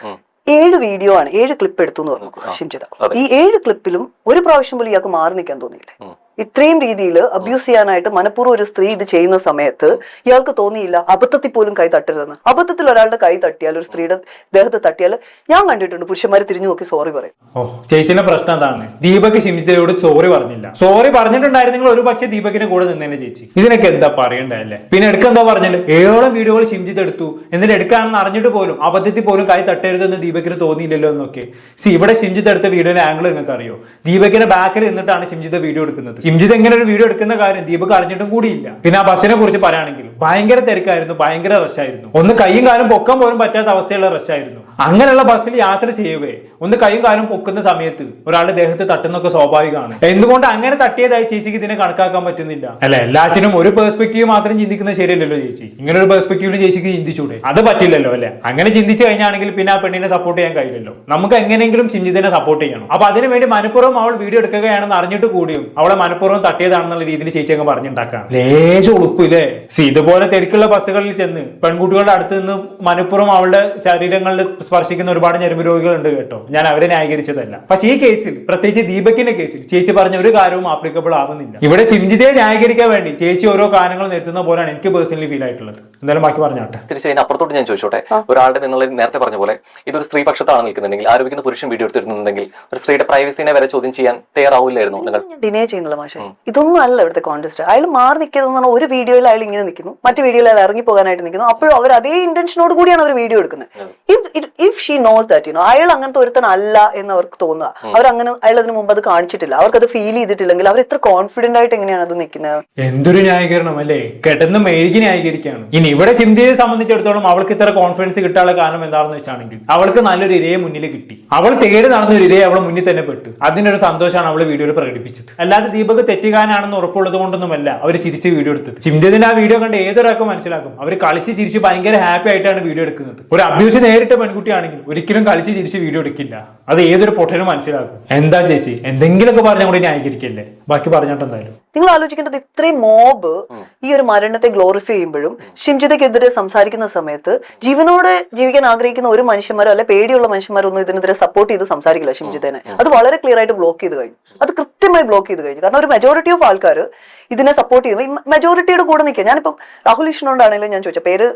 ഏഴ് വീഡിയോ ആണ്. ഏഴ് ക്ലിപ്പ് എടുത്തു എന്ന് പറഞ്ഞു. ഷിംജിത ഈ ഏഴ് ക്ലിപ്പിലും ഒരു പ്രാവശ്യം പോലും ഇയാൾക്ക് മാറി നിൽക്കാൻ തോന്നിയില്ലേ. ഇത്രയും രീതിയിൽ അബ്യൂസ് ചെയ്യാനായിട്ട് മനഃപൂർവം ഒരു സ്ത്രീ ഇത് ചെയ്യുന്ന സമയത്ത് ഇയാൾക്ക് തോന്നിയില്ല അബദ്ധത്തിൽ പോലും കൈ തട്ടരുതെന്ന്. അബദ്ധത്തിൽ ഒരാളുടെ കൈ തട്ടിയാൽ ഒരു സ്ത്രീയുടെ ദേഹത്ത് തട്ടിയാൽ ഞാൻ കണ്ടിട്ടുണ്ട് പുരുഷന്മാര് തിരിഞ്ഞു നോക്കി സോറി പറയും. ഓ ചേച്ചിന്റെ പ്രശ്നം അതാണ്. ദീപക് ഷിമിതയോട് സോറി പറഞ്ഞില്ല. സോറി പറഞ്ഞിട്ടുണ്ടായിരുന്നെങ്കിൽ ഒരു പക്ഷേ ദീപകിന്റെ കൂടെ നിന്നേനെ ചേച്ചി. ഇതിനൊക്കെ എന്താ പറയണ്ടല്ലേ പിന്നെ എടുക്ക എന്താ പറഞ്ഞത് ഏഴോളം വീഡിയോകൾ ഷിംജിത്ത് എടുത്തു. എന്നിട്ട് എടുക്കാണെന്ന് അറിഞ്ഞിട്ട് പോലും അബദ്ധത്തിൽ പോലും കൈ തട്ടരുതെന്ന് ദീപകിന് തോന്നിയില്ലല്ലോ എന്നൊക്കെ. സി ഇവിടെ ഷിംജിത്ത് എടുത്ത വീഡിയോയുടെ ആംഗിൾ നിങ്ങൾക്ക് അറിയോ ദീപകിന്റെ ബാക്കിൽ നിന്നിട്ടാണ് ഷിംജിത്ത് വീഡിയോ എടുക്കുന്നത്. ഷിംജിത്ത് എങ്ങനെ ഒരു വീഡിയോ എടുക്കുന്ന കാര്യം ദീപക് കളഞ്ഞിട്ടും കൂടിയില്ല. പിന്നെ ആ ബസ്സിനെ കുറിച്ച് പറയുകയാണെങ്കിൽ ഭയങ്കര തിരക്കായിരുന്നു ഭയങ്കര റഷായിരുന്നു ഒന്ന് കൈയും കാലും പൊക്കാൻ പോലും പറ്റാത്ത അവസ്ഥയുള്ള റഷായിരുന്നു അങ്ങനെയുള്ള ബസ്സിൽ യാത്ര ചെയ്യുകയെ ഒന്ന് കൈയും കാലും പൊക്കുന്ന സമയത്ത് ഒരാളുടെ ദേഹത്ത് തട്ടുന്നൊക്കെ സ്വാഭാവികമാണ്. എന്തുകൊണ്ട് അങ്ങനെ തട്ടിയതായി ചേച്ചിക്ക് ഇതിനെ കണക്കാക്കാൻ പറ്റുന്നില്ല? അല്ല എല്ലാത്തിനും ഒരു പെർസ്പെക്റ്റീവ് മാത്രം ചിന്തിക്കുന്ന ശരിയല്ലല്ലോ ചേച്ചി. ഇങ്ങനെ ഒരു പെർസ്പെക്റ്റീവിൽ ചേച്ചിക്ക് ചിന്തിച്ചൂടെ? അത് പറ്റില്ലല്ലോ അല്ലെ? അങ്ങനെ ചിന്തിച്ചു കഴിഞ്ഞാണെങ്കിൽ പിന്നെ ആ പെണ്ണിനെ സപ്പോർട്ട് ചെയ്യാൻ കഴിയില്ലല്ലോ. നമുക്ക് എങ്ങനെയെങ്കിലും ചിന്തിതനെ സപ്പോർട്ട് ചെയ്യണം. അപ്പൊ അതിന് വേണ്ടി മനഃപൂർവം അവൾ വീഡിയോ എടുക്കുകയാണെന്ന് അറിഞ്ഞിട്ട് കൂടിയും അവളെ മനഃപൂർവം തട്ടിയതാണെന്നുള്ള രീതിയിൽ ചേച്ചി അങ്ങ് പറഞ്ഞിട്ടുണ്ടാക്കാം ലേശ ഉളുപ്പില്ലേ? സി ഇതുപോലെ തിരക്കുള്ള ബസ്സുകളിൽ ചെന്ന് പെൺകുട്ടികളുടെ അടുത്ത് നിന്ന് മനഃപൂർവം അവളുടെ ശരീരങ്ങളിൽ സ്പർശിക്കുന്ന ഒരുപാട് ഞരമ്പ് രോഗികളുണ്ട് കേട്ടോ. ഞാൻ അവരെ ന്യായീകരിച്ചതല്ല. പക്ഷേ ഈ കേസിൽ പ്രത്യേകിച്ച് ദീപക്കിന്റെ കേസിൽ ചേച്ചി പറഞ്ഞ ഒരു കാര്യവും ആപ്ലിക്കബിൾ ആവുന്നില്ല. ഇവിടെ ചിഞ്ചിതയെ ന്യായീകരിക്കാൻ വേണ്ടി ചേച്ചി ഓരോ കാര്യങ്ങൾ നിർത്തുന്ന പോലെയാണ് എനിക്ക് പേഴ്സണലി ഫീൽ ആയിട്ടുള്ളത്. എന്തായാലും ബാക്കി പറഞ്ഞാട്ടെ. തീർച്ചയായും അപ്പുറത്തോട്ട് ഞാൻ ചോദിച്ചോട്ടെ? ഒരാളുടെ നിങ്ങൾ നേരത്തെ പറഞ്ഞ പോലെ ഇതൊരു സ്ത്രീ പക്ഷത്താണ് നിൽക്കുന്നുണ്ടെങ്കിൽ ആരോപിക്കുന്ന പുരുഷൻ വീഡിയോ എടുത്തിരുന്നുണ്ടെങ്കിൽ ഒരു സ്ത്രീയുടെ പ്രൈവസിനെ വരെ ചോദ്യം ചെയ്യാൻ തയ്യാറാവില്ലായിരുന്നു നിങ്ങൾ? ഡിനേ ചെയ്യുന്നില്ല മാഷെ. ഇതൊന്നും അല്ല ഇവിടുത്തെ കോൺടെസ്റ്റ് അയാൾ മാറി നിൽക്കുന്നത് പറഞ്ഞാൽ ഒരു വീഡിയോയിൽ അയാൾ ഇങ്ങനെ നിൽക്കുന്നു. മറ്റു വീഡിയോയിൽ ഇറങ്ങി പോകാനായിട്ട് നിൽക്കുന്നു. അപ്പോഴും അവർ അതേ ഇന്റൻഷനോട് കൂടിയാണ് അവർ വീഡിയോ എടുക്കുന്നത്. If if she knows that you know അയാൾ അങ്ങനത്തെ ഒരുത്തനല്ല എന്ന് അവർക്ക് തോന്നുക. അവർ അങ്ങനെ അയാൾ അതിന് മുമ്പ് അത് കാണിച്ചിട്ടില്ല. അവർക്ക് അത് ഫീൽ ചെയ്തിട്ടില്ലെങ്കിൽ അവർ ഇത്ര കോൺഫിഡന്റ് ആയിട്ട് എങ്ങനെയാണ് അത് നിൽക്കുന്നത്? എന്തൊരു ന്യായീകരണം അല്ലേ? കിടന്ന് മെഴുകി ന്യായീകരിക്കുകയാണ്. ഇനി ഇവിടെ ചിന്തയെ സംബന്ധിച്ചിടത്തോളം അവൾക്ക് ഇത്ര കോൺഫിഡൻസ് കിട്ടാനുള്ള കാരണം എന്താണെന്ന് വെച്ചാണെങ്കിൽ അവൾക്ക് നല്ലൊരു ഇരയെ മുന്നിൽ കിട്ടി. അവൾ തേടി നടന്ന ഒരു ഇരയെ അവൾ മുന്നിൽ തന്നെ പെട്ടു. അതിനൊരു സന്തോഷമാണ് അവൾ വീഡിയോയിൽ പ്രകടിപ്പിച്ചത്. അല്ലാതെ ദീപക് തെറ്റുകാരനാണെന്ന് ഉറപ്പുള്ളത് കൊണ്ടൊന്നുമല്ല അവർ ചിരിച്ച് വീഡിയോ എടുത്തത്. ചിന്തയതിന്റെ ആ വീഡിയോ കണ്ട് ഏതൊരാൾക്കും മനസ്സിലാക്കും. അവർ കളിച്ച് ചിരിച്ച് ഭയങ്കര ഹാപ്പി ആയിട്ടാണ് വീഡിയോ എടുക്കുന്നത്. ഒരു അബ്യൂസ് നേരിട്ട പെൺകുട്ടിയാണെങ്കിൽ ഒരിക്കലും കളിച്ച് ചിരിച്ച് വീഡിയോ എടുക്കില്ല. അത് ഏതൊരു പൊട്ടനും മനസ്സിലാക്കും. എന്താ ചേച്ചി? എന്തെങ്കിലുമൊക്കെ പറഞ്ഞാൽ കൂടി ന്യായീകരിക്കല്ലേ? ബാക്കി പറഞ്ഞിട്ട് എന്തായാലും. നിങ്ങൾ ആലോചിക്കേണ്ടത് ഇത്രയും മോബ് ഈ ഒരു മരണത്തെ ഗ്ലോറിഫൈ ചെയ്യുമ്പോഴും ഷിംജിതയ്ക്കെതിരെ സംസാരിക്കുന്ന സമയത്ത് ജീവനോടെ ജീവിക്കാൻ ആഗ്രഹിക്കുന്ന ഒരു മനുഷ്യന്മാരോ അല്ലെ പേടിയുള്ള മനുഷ്യന്മാരോ ഒന്നും ഇതിനെതിരെ സപ്പോർട്ട് ചെയ്ത് സംസാരിക്കില്ല ഷിംജിതനെ. അത് വളരെ ക്ലിയർ ആയിട്ട് ബ്ലോക്ക് ചെയ്ത് കഴിഞ്ഞു. അത് കൃത്യമായി ബ്ലോക്ക് ചെയ്ത് കഴിഞ്ഞു. കാരണം ഒരു മെജോറിറ്റി ഓഫ് ആൾക്കാർ ഇതിനെ സപ്പോർട്ട് ചെയ്യുന്നു. മെജോറിറ്റിയുടെ കൂടെ നിൽക്കുക. ഞാനിപ്പം രാഹുൽ ഈശ്വനോടാണെങ്കിലും ഞാൻ ചോദിച്ച പേര്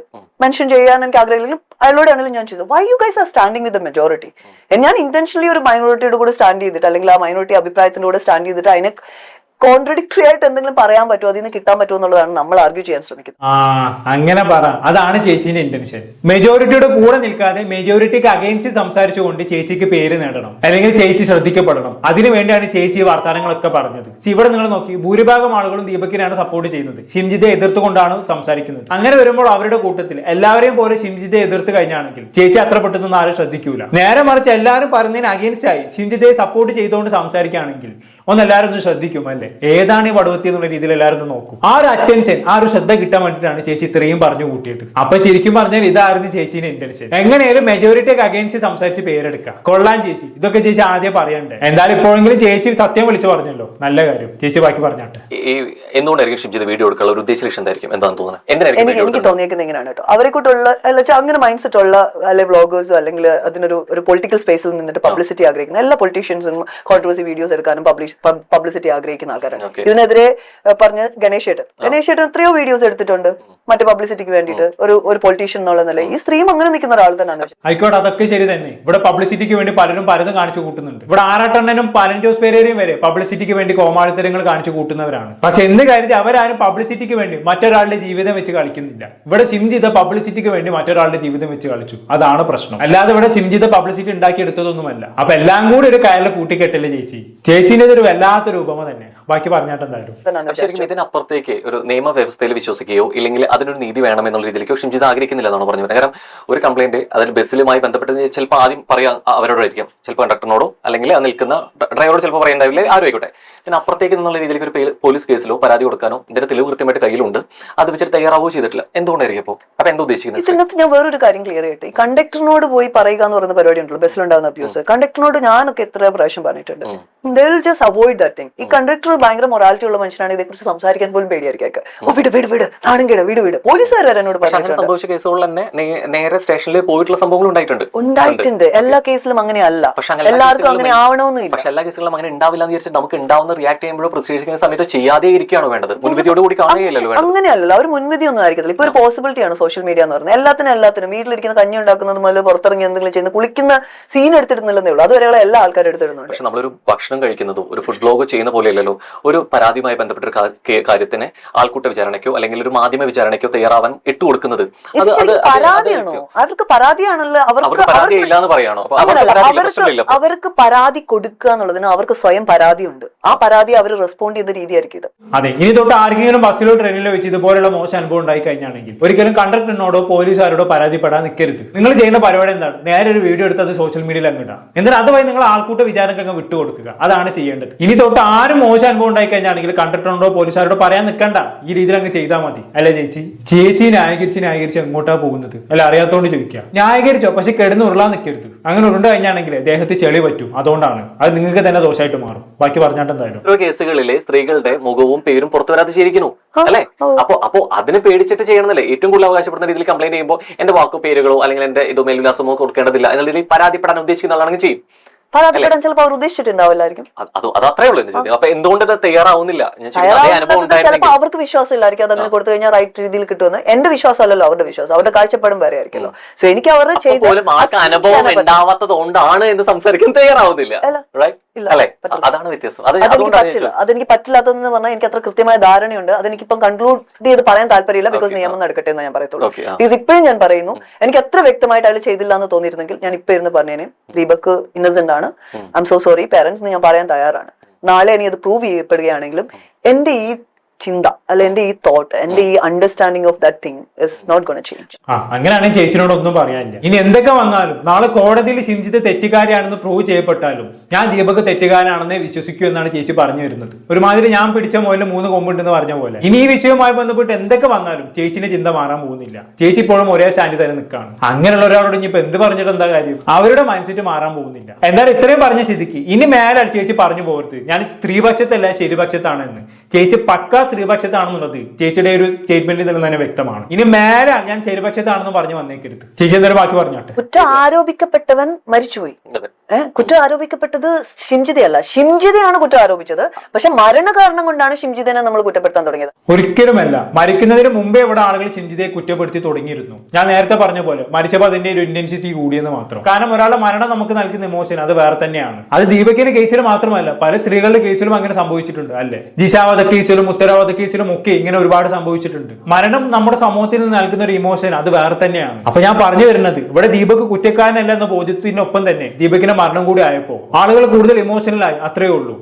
മെൻഷൻ ചെയ്യാൻ എനിക്ക് ആഗ്രഹമില്ലെങ്കിലും അയാളോടാണെങ്കിലും ഞാൻ ചോദിച്ചത് why you guys are standing with majority ഞാൻ ഇന്റൻഷനലി ഒരു മൈനോറിറ്റിയുടെ കൂടെ സ്റ്റാൻഡ് ചെയ്തിട്ട് അല്ലെങ്കിൽ ആ മൈനോറിറ്റി അഭിപ്രായത്തിന്റെ കൂടെ സ്റ്റാൻഡ് ചെയ്തിട്ട് അതിനെ കോൺട്രഡിക്ടറി ആയിട്ട് എന്തെങ്കിലും പറയാൻ പറ്റുമോ? അതിൽ നിന്ന് കിട്ടാൻ പറ്റുമോ എന്നുള്ളതാണ് നമ്മൾ ആർഗ്യൂ ചെയ്യാൻ ശ്രമിക്കുന്നത്. ആ അങ്ങനെ പറ. അതാണ് ചേച്ചിന്റെ ഇന്റൻഷൻ മെജോറിറ്റിയുടെ കൂടെ നിൽക്കാതെ മെജോറിറ്റിക്ക് സംസാരിച്ചു സംസാരിച്ചുകൊണ്ട് ചേച്ചിക്ക് പേര് നേടണം. അല്ലെങ്കിൽ ചേച്ചി ശ്രദ്ധിക്കപ്പെടണം. അതിനു വേണ്ടിയാണ് ചേച്ചി ഈ വർത്തമാനങ്ങളൊക്കെ പറഞ്ഞത്. ഇവിടെ നിങ്ങൾ നോക്കി. ഭൂരിഭാഗം ആളുകളും ദീപക്കിനെയാണ് സപ്പോർട്ട് ചെയ്യുന്നത്. ഷിംജിത്തെ എതിർത്തുകൊണ്ടാണ് സംസാരിക്കുന്നത്. അങ്ങനെ വരുമ്പോൾ അവരുടെ കൂട്ടത്തിൽ എല്ലാവരെയും പോലെ ഷിംജിത്തെ എതിർത്ത് കഴിഞ്ഞാണെങ്കിൽ ചേച്ചി അത്ര പെട്ടെന്നൊന്നും ആരും ശ്രദ്ധിക്കൂല. നേരെ മറിച്ച് എല്ലാവരും പറഞ്ഞതിന് അഗേൻസ്റ്റ് ആയി. ഷിംജിത്തെ സപ്പോർട്ട് ചെയ്തുകൊണ്ട് സംസാരിക്കുകയാണെങ്കിൽ ഒന്ന് എല്ലാവരും ഒന്ന് ശ്രദ്ധിക്കും അല്ലേ? ഏതാണ് ഈ വടുവത്തി എന്നുള്ള രീതിയിൽ എല്ലാവരും ഒന്ന് നോക്കും. ആ ഒരു അറ്റൻഷൻ ആ ഒരു ശ്രദ്ധ കിട്ടാൻ വേണ്ടിയിട്ടാണ് ചേച്ചി ഇത്രയും പറഞ്ഞു കൂട്ടിയത്. അപ്പൊ ശരിക്കും പറഞ്ഞാൽ ഇതായിരുന്നു ചേച്ചിന്റെ ഇന്റൻഷൻ എങ്ങനെയാലും മെജോറിറ്റിക്ക് അഗൈൻസ്റ്റ് സംസാരിച്ച് പേരെടുക്കുക. കൊള്ളാൻ ചേച്ചി. ഇതൊക്കെ ചേച്ചി ആദ്യം പറയണ്ടേ? എന്തായാലും ഇപ്പോഴെങ്കിലും ചേച്ചി സത്യം വിളിച്ചു പറഞ്ഞല്ലോ. നല്ല കാര്യം. ചേച്ചി ബാക്കി പറഞ്ഞാട്ടെ. ഈ എന്തുകൊണ്ടായിരിക്കും വീഡിയോ എടുക്കാനുള്ള ഒരു ഉദ്ദേശ ലക്ഷ്യം എന്തായിരിക്കും? എന്താണെന്ന് തോന്നുന്നത് എന്തിനായിരിക്കും എനിക്ക് എനിക്ക് തോന്നിയേക്കുന്നത് ഇങ്ങനെയാണ് കേട്ടോ. അവരെ കൂട്ടുള്ള അങ്ങനെ മൈൻഡ് സെറ്റ് ഉള്ള അല്ലെ വ്ളോഗേഴ്സോ അല്ലെങ്കിൽ അതിനൊരു ഒരു പൊളിറ്റിക്കൽ സ്പേസിൽ നിന്നിട്ട് പബ്ലിസിറ്റി ആഗ്രഹിക്കുന്ന എല്ലാ പൊളിറ്റീഷ്യൻസും കോൺട്രവേഴ്സി വീഡിയോസ് എടുക്കാനും പബ്ലിസിറ്റി ആഗ്രഹിക്കുന്ന ആൾക്കാരാണ്. ഇതിനെതിരെ പറഞ്ഞ് പറഞ്ഞ ഗണേഷ് ഏട്ടൻ. ഗണേഷ് ഏട്ടൻ എത്രയോ വീഡിയോസ് എടുത്തിട്ടുണ്ട്. മറ്റേ പബ്ലിസിറ്റിക്ക് വേണ്ടിട്ട് ഒരു ഒരു പൊളിറ്റീഷ്യൻ എന്നുള്ള നില ഈ സ്ത്രീയും അങ്ങനെ നിൽക്കുന്ന ഒരാൾ തന്നെയാണ് ആയിക്കോട്ടെ അതൊക്കെ ശരി തന്നെ. ഇവിടെ പബ്ലിസിറ്റിക്ക് വേണ്ടി പലരും പലതും കാണിച്ചു കൂട്ടുന്നുണ്ട്. ഇവിടെ ആറാട്ടെണ്ണനും പലൻ ജോസ് പേരേരെയും വരെ പബ്ലിസിറ്റിക്ക് വേണ്ടി കോമാളിത്തരങ്ങൾ കാണിച്ചു കൂട്ടുന്നവരാണ്. പക്ഷെ എന്ത് കാര്യത്തിൽ അവരാരും പബ്ലിസിറ്റിക്ക് വേണ്ടി മറ്റൊരാളുടെ ജീവിതം വെച്ച് കളിക്കുന്നില്ല. ഇവിടെ സിംജിത പബ്ലിസിറ്റിക്ക് വേണ്ടി മറ്റൊരാളുടെ ജീവിതം വെച്ച് കളിച്ചു. അതാണ് പ്രശ്നം. അല്ലാതെ ഇവിടെ സിംജിത പബ്ലിസിറ്റി ഉണ്ടാക്കിയെടുത്തതൊന്നുമല്ല. അപ്പൊ എല്ലാം കൂടി ഒരു കയറിൽ കൂട്ടിക്കെട്ടല്ലേ ചേച്ചി? ചേച്ചിന്റെ ഒരു വല്ലാത്ത ഉപമ തന്നെ. ബാക്കി പറഞ്ഞാട്ട് എന്തായാലും. ഇതിനപ്പുറത്തേക്ക് ഒരു നിയമവ്യവസ്ഥയിൽ വിശ്വസിക്കുകയോ ഇല്ലെങ്കിൽ അതിനൊരു നീതി വേണം എന്നുള്ള രീതിയിലേക്ക് ഷിംജിത് ആഗ്രഹിക്കുന്നില്ല എന്നാണ് പറഞ്ഞു കാരണം ഒരു കംപ്ലൈന്റ് അതിൽ ബസ്സിലുമായി ബന്ധപ്പെട്ട് ചിലപ്പോൾ ആദ്യം പറയാ അവരോടായിരിക്കും. ചിലപ്പോൾ കണ്ടക്ടറിനോടോ അല്ലെങ്കിൽ ആ നിൽക്കുന്ന ഡ്രൈവറോട് ചിലപ്പോൾ പറയേണ്ടാവില്ലേ? ആരും ആയിക്കോട്ടെ. പിന്നെ അപ്പുറത്തേക്ക് എന്നുള്ള രീതിയിലേക്ക് ഒരു പോലീസ് കേസിലോ പരാതി കൊടുക്കാനോ ഇതിന്റെ തെളിവ് കൃത്യമായിട്ട് കയ്യിലുണ്ട്. അത് വെച്ചിട്ട് തയ്യാറാവുകയോ ചെയ്തിട്ടില്ല. എന്തുകൊണ്ടായിരിക്കും അപ്പോൾ അപ്പൊ എന്താ ഉദ്ദേശിക്കുന്നത്? ഇതിനകത്ത് ഞാൻ വേറൊരു കാര്യം ക്ലിയർ ചെയ്യട്ടെ. ഈ കണ്ടക്ടറിനോട് പോയി പറയുക എന്ന് പറയുന്ന പരിപാടി ഉണ്ടല്ലോ ബസ്സിലുണ്ടാകുന്ന അബ്യൂസ് കണ്ടക്ടറിനോട് ഞാനൊക്കെ എത്ര പ്രാവശ്യം പറഞ്ഞിട്ടുണ്ട്. ജസ്റ്റ് അവോയ്ഡ് ദാറ്റ് തിങ് ഈ കണ്ടക്ടർ ഭയങ്കര മൊറാലിറ്റി ഉള്ള മനുഷ്യനാണ് ഇതേക്കുറിച്ച് സംസാരിക്കാൻ പോലും പേടിയായിരിക്കും ഓ വിട് വിട് വിട് നാടും കേട് വീട് വീട്. പോലീസുകാർ വരെ എന്നോട് സംഭവിച്ച കേസുകളിൽ തന്നെ നേരെ സ്റ്റേഷനിൽ പോയിട്ടുള്ള സംഭവങ്ങൾ ഉണ്ടായിട്ടുണ്ട്. ഉണ്ടായിട്ടുണ്ട്. എല്ലാ കേസിലും അങ്ങനെയല്ല. എല്ലാവർക്കും അങ്ങനെ ആവണമെന്നില്ല. പക്ഷെ എല്ലാ കേസുകളും അങ്ങനെ ഉണ്ടാവില്ല എന്ന് വിചാരിച്ചിട്ട് നമുക്ക് ഉണ്ടാവുന്ന റിയാക്ട് ചെയ്യുമ്പോഴോ പ്രതിഷേധിക്കുന്ന സമയത്ത് ചെയ്യാതെ ഇരിക്കുകയാണോ വേണ്ടത്? മുൻവിധിയോട് കൂടി കാണുകയല്ലോ അങ്ങനെയല്ലല്ലോ. അവർ മുൻവിധി ഒന്നും ആയിരിക്കത്തില്ല. ഇപ്പൊ ഒരു പോസിബിലിറ്റി ആണ് സോഷ്യൽ മീഡിയ എന്ന് പറയുന്നത്. എല്ലാത്തിനും എല്ലാത്തിനും വീട്ടിലിരിക്കുന്ന കഞ്ഞി ഉണ്ടാക്കുന്നത് മുതൽ പുറത്തിറങ്ങി എന്തെങ്കിലും ചെയ്യുന്ന കുളിക്കുന്ന സീൻ എടുത്തിടുന്നില്ലെന്നേ ഉള്ളൂ. അതുവരെയുള്ള എല്ലാ ആൾക്കാരും എടുത്തിടുന്നുണ്ട് പക്ഷെ നമ്മളൊരു ഭക്ഷണം കഴിക്കുന്നതും ഒരു ഫുഡ് ബ്ലോഗ് ചെയ്യുന്ന പോലെയല്ലല്ലോ ഒരു പരാതിയുമായി ബന്ധപ്പെട്ട ഒരു കാര്യത്തിന് ആൾക്കൂട്ട വിചാരണയ്ക്കോ അല്ലെങ്കിൽ ഒരു മാധ്യമ വിചാരണയ്ക്കോ തയ്യാറാവാൻ ഇട്ടു കൊടുക്കുന്നത്. അത് അവർക്ക് പരാതിയാണല്ലോ. അവർക്ക് അവർക്ക് പരാതി എന്ന് പറയാണോ? അവർക്ക് പരാതി. അവർക്ക് കൊടുക്കുക എന്നുള്ളതിന് അവർക്ക് സ്വയം പരാതിയുണ്ട്. ആ പരാതി അവർ റെസ്പോണ്ട് ചെയ്ത രീതിയായിരിക്കും ഇത്. അതെ ഇനി തൊട്ട് ആർക്കെങ്കിലും ബസ്സിലോ ട്രെയിനിലോ വെച്ച് ഇതുപോലുള്ള മോശം അനുഭവം ഉണ്ടായി കഴിഞ്ഞാണെങ്കിൽ ഒരിക്കലും കണ്ടക്ടറിനോടോ പോലീസുകാരോടോ പരാതിപ്പെടാൻ നിൽക്കരുത് നിങ്ങൾ ചെയ്യുന്ന പരിപാടി എന്താണ്? നേരെ ഒരു വീഡിയോ എടുത്ത് അത് സോഷ്യൽ മീഡിയയിൽ അങ്ങ് ഇടാം എന്നിട്ട് അതുവഴി നിങ്ങൾ ആൾക്കൂട്ട വിചാരങ്ങൾക്ക് അങ്ങ് വിട്ടുകൊടുക്കുക. അതാണ് ചെയ്യേണ്ടത്. ഇനി തൊട്ട് ആരും മോശം അനുഭവം ഉണ്ടായി കഴിഞ്ഞാണെങ്കിൽ കണ്ടിട്ടുണ്ടോ പോലീസുകാരോടോ പറയാൻ നിൽക്കണ്ട ഈ രീതിയിൽ അങ്ങ് ചെയ്താൽ മതി. അല്ലേ ചേച്ചി? ചേച്ചി ന്യായീകരിച്ച് ന്യായീകരിച്ച് എങ്ങോട്ടാ പോകുന്നത്? അല്ല അറിയാത്തോണ്ട് ചോദിക്കുക ന്യായീകരിച്ചോ? പക്ഷെ കിടന്ന് ഉരുളാൻ നിൽക്കരുത് അങ്ങനെ ഉരുണ്ട് കഴിഞ്ഞാണെങ്കിൽ ദേഹത്ത് ചെളി പറ്റും. അതുകൊണ്ടാണ്. അത് നിങ്ങൾക്ക് തന്നെ ദോഷമായിട്ട് മാറും. ബാക്കി പറഞ്ഞാട്ട് എന്തായാലും. ഓരോ കേസുകളിലെ സ്ത്രീകളുടെ മുഖവും പേരും പുറത്തു വരാതെ ശരിക്കുന്നു അല്ലെ? അപ്പൊ അപ്പൊ അതിന് പേടിച്ചിട്ട് ചെയ്യണമെന്നല്ലേ ഏറ്റവും കൂടുതൽ അവകാശപ്പെടുന്ന രീതിയിൽ കംപ്ലൈന്റ് ചെയ്യുമ്പോൾ എന്റെ വാക്കു പേരുകളോ അല്ലെങ്കിൽ എന്റെ ഇതോ മേൽവിലാസമോ കൊടുക്കേണ്ടതില്ല എന്നുള്ള രീതിയിൽ പരാതിപ്പെടാൻ ഉദ്ദേശിക്കുന്ന ആളാണെങ്കിൽ ചെയ്യും. പരാതിപ്പെടാൻ ചിലപ്പോൾ അവർ ഉദ്ദേശിച്ചിട്ടുണ്ടാവില്ലായിരിക്കും. അത് അത് അത് അത്രേ ഉള്ളൂ എന്റെ ചോദ്യം അപ്പൊ എന്തുകൊണ്ട് ഇത് തയ്യാറാവുന്നില്ല? ചിലപ്പോൾ അവർക്ക് വിശ്വാസം ഇല്ലായിരിക്കും അതങ്ങനെ കൊടുത്തു കഴിഞ്ഞാൽ റൈറ്റ് രീതിയിൽ കിട്ടുമെന്ന്. എന്റെ വിശ്വാസം അല്ലല്ലോ അവരുടെ വിശ്വാസം. അവരുടെ കാഴ്ചപ്പാടും വേറെ സോ എനിക്ക് അവർ ചെയ്ത പോലും അനുഭവം ഉണ്ടാവാത്തത് കൊണ്ടാണ് എന്ന് സംസാരിക്കാൻ തയ്യാറാവുന്നില്ല. അതാണ് വ്യത്യാസം. അത് അതെനിക്ക് പറ്റില്ല. പറ്റില്ലാത്തതെന്ന് പറഞ്ഞാൽ എനിക്ക് അത്ര കൃത്യമായ ധാരണയുണ്ട്. അതെനിക്കിപ്പം കൺക്ലൂഡ് ചെയ്ത് പറയാൻ താല്പര്യമില്ല ബിക്കോസ് നിയമം നടക്കട്ടെ എന്ന് ഞാൻ പറയത്തുള്ളൂ. ബിക്കോസ് ഇപ്പോഴും ഞാൻ പറയുന്നു. എനിക്ക് എത്ര വ്യക്തമായിട്ട് അയാൾ ചെയ്തില്ല എന്ന് തോന്നിയിരുന്നെങ്കിൽ ഞാൻ ഇപ്പൊ ഇരുന്ന് പറഞ്ഞേനെ. ദീപക് ഇന്നസെന്റ് ആണ്. I am so sorry parents ഞാൻ പറയാൻ തയ്യാറാണ്. നാളെ ഇനി അത് പ്രൂവ് ചെയ്യപ്പെടുകയാണെങ്കിലും എന്റെ ഈ ചിന്ത അല്ല എന്റെ ഈ തോട്ട് എന്റെ ഈ understanding of that thing is not gonna change അങ്ങനെയാണെങ്കിൽ ചേച്ചിനോട് ഒന്നും പറയാനില്ല. ഇനി എന്തൊക്കെ വന്നാലും നാളെ കോടതിയിൽ ശിംജിത്ത് തെറ്റുകാരിയാണെന്ന് പ്രൂവ് ചെയ്യപ്പെട്ടാലും ഞാൻ ദീപക് തെറ്റുകാരാണെന്ന് വിശ്വസിക്കൂ എന്നാണ് ചേച്ചി പറഞ്ഞു വരുന്നത്. ഒരുമാതിരി ഞാൻ പിടിച്ച മുതൽ മൂന്ന് കൊമ്പുണ്ടെന്ന് പറഞ്ഞ പോലെ. ഇനി ഈ വിഷയവുമായി ബന്ധപ്പെട്ട് എന്തൊക്കെ വന്നാലും ചേച്ചിന്റെ ചിന്ത മാറാൻ പോകുന്നില്ല. ചേച്ചി ഇപ്പോഴും ഒരേ സ്റ്റാൻഡിൽ തന്നെ നിൽക്കുകയാണ് അങ്ങനെയുള്ള ഒരാളോട് ഇനിയിപ്പോ എന്ത് പറഞ്ഞിട്ട് എന്താ കാര്യം? അവരുടെ മൈൻഡ് സെറ്റ് മാറാൻ പോകുന്നില്ല. എന്തായാലും ഇത്രയും പറഞ്ഞ സ്ഥിതിക്ക് ഇനി മേലെ ചേച്ചി പറഞ്ഞു പോകരുത്. ഞാൻ സ്ത്രീപക്ഷത്തല്ല ശരിപക്ഷത്താണ് എന്ന് ചേച്ചി പക്ക സ്ത്രീപക്ഷത്താണെന്നുള്ളത് ചേച്ചിയുടെ ഒരു സ്റ്റേറ്റ്മെന്റിൽ നിന്ന് തന്നെ വ്യക്തമാണ്. ഇനി മേല ഞാൻ ശരിപക്ഷത്താണെന്ന് പറഞ്ഞു വന്നേക്കരുത്. ചേച്ചി എന്തായാലും ബാക്കി പറഞ്ഞോട്ടെ. കുറ്റം ആരോപിക്കപ്പെട്ടവൻ മരിച്ചുപോയി. കുറ്റം ആരോപിക്കപ്പെട്ടത് ഷിംജിതയല്ല ഷിംജിതയാണ് കുറ്റം ആരോപിച്ചത്. പക്ഷെ മരണ കാരണം കൊണ്ടാണ് ഷിംജിതനെ നമ്മൾ കുറ്റപ്പെടുത്താൻ തുടങ്ങിയത്. ഒരിക്കലുമല്ല. മരിക്കുന്നതിന് മുമ്പേ ഇവിടെ ആളുകൾ ഷിംജിതയെ കുറ്റപ്പെടുത്തി തുടങ്ങിയിരുന്നു. ഞാൻ നേരത്തെ പറഞ്ഞ പോലെ മരിച്ചപ്പോൾ അതിന്റെ ഒരു ഇന്റൻസിറ്റി കൂടിയെന്ന് മാത്രം. കാരണം ഒരാളുടെ മരണം നമുക്ക് നൽകുന്ന ഇമോഷൻ അത് വേറെ തന്നെയാണ്. അത് ദീപകിന്റെ കേസിൽ മാത്രമല്ല പല സ്ത്രീകളുടെ കേസിലും അങ്ങനെ സംഭവിച്ചിട്ടുണ്ട് അല്ലെ? ജിഷാവധ കേസിലും ഉത്തരവാദ കേസിലും ഒക്കെ ഇങ്ങനെ ഒരുപാട് സംഭവിച്ചിട്ടുണ്ട്. മരണം നമ്മുടെ സമൂഹത്തിൽ നിന്ന് നൽകുന്ന ഒരു ഇമോഷൻ അത് വേറെ തന്നെയാണ്. അപ്പൊ ഞാൻ പറഞ്ഞു വരുന്നത് ഇവിടെ ദീപക് കുറ്റക്കാരനല്ല എന്ന ബോധ്യത്തിനൊപ്പം തന്നെ ദീപകിന്റെ മരണം കൂടി ആയപ്പോൾ ആളുകൾ കൂടുതൽ ഇമോഷണലായി അത്രയേ ഉള്ളൂ.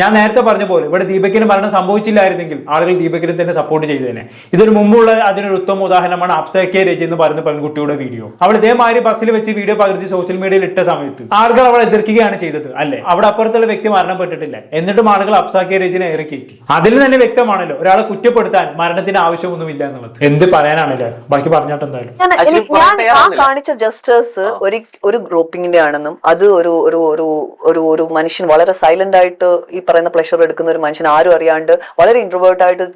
ഞാൻ നേരത്തെ പറഞ്ഞ പോലെ ഇവിടെ ദീപകിന് മരണം സംഭവിച്ചില്ലായിരുന്നെങ്കിൽ ആളുകൾ ദീപക്കിനെ തന്നെ സപ്പോർട്ട് ചെയ്തേനെ. ഇതിനു മുമ്പുള്ള അതിനൊരു ഉത്തമ ഉദാഹരണമാണ് അപ്സ കെ രജി എന്ന് പറയുന്ന പെൺകുട്ടിയുടെ വീഡിയോ അവൾ ഇതേമാതിരി ബസ്സിൽ വെച്ച് വീഡിയോ പകർത്തി സോഷ്യൽ മീഡിയയിൽ ഇട്ട സമയത്ത് ആളുകൾ അവളെ എതിർക്കുകയാണ് ചെയ്തത് അല്ലെ? അവിടെ അപ്പുറത്തുള്ള വ്യക്തി മരണപ്പെട്ടിട്ടില്ല എന്നിട്ടും ആളുകൾ അപ്സാക്കെ രജിനെ ഇറക്കിയിട്ട് അതിൽ തന്നെ വ്യക്തമാണല്ലോ ഒരാളെ കുറ്റപ്പെടുത്താൻ മരണത്തിന് ആവശ്യമൊന്നുമില്ല എന്നുള്ളത്. എന്ത് പറയാനാണല്ലേ? ബാക്കി പറഞ്ഞാട്ട് എന്തായാലും. കാണിച്ച ജസ്റ്റേഴ്സ് ഒരു ഒരു ആണെന്നും അത് ഒരു ഒരു ഒരു ഒരു ഒരു മനുഷ്യൻ വളരെ സൈലന്റ് ആയിട്ട് ഈ പറയുന്ന പ്ലഷർ എടുക്കുന്ന ഒരു മനുഷ്യൻ ആരും അറിയാണ്ട് വളരെ ഇൻട്രോവേർട്ട് ആയിട്ട്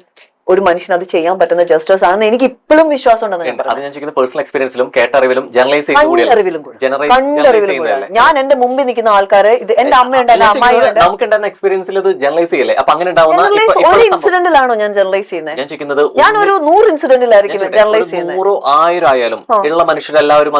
ഒരു മനുഷ്യൻ അത് ചെയ്യാൻ പറ്റുന്ന ജസ്റ്റേഴ്സ് ആണെന്ന് എനിക്ക് ഇപ്പോഴും വിശ്വാസം ഉണ്ടെന്ന് പേഴ്സണൽ എക്സ്പീരിയൻസിലും കേട്ടറിവിലും ജനറലൈസ് കണ്ടറിവിലും കണ്ടറിവിലും? ഞാൻ എന്റെ മുമ്പിൽ നിൽക്കുന്ന ആൾക്കാരെ ഇത് എന്റെ അമ്മയുണ്ട് എന്റെ അമ്മായിയുണ്ട് നമുക്ക് എക്സ്പീരിയൻസിൽ ഇത് ജനറലൈസ് ചെയ്യല്ലേ? അപ്പൊ അങ്ങനെ ഒരു ഇൻസിഡന്റിലാണോ ഞാൻ ജനറലൈസ് ചെയ്യുന്നത് ഞാൻ ഒരു നൂറ് ഇൻസിഡന്റിലായിരിക്കും ജനറലൈസ് ചെയ്യുന്നത് നൂറോ ആയിരം ആയാലും ഉള്ള മനുഷ്യരെല്ലാവരും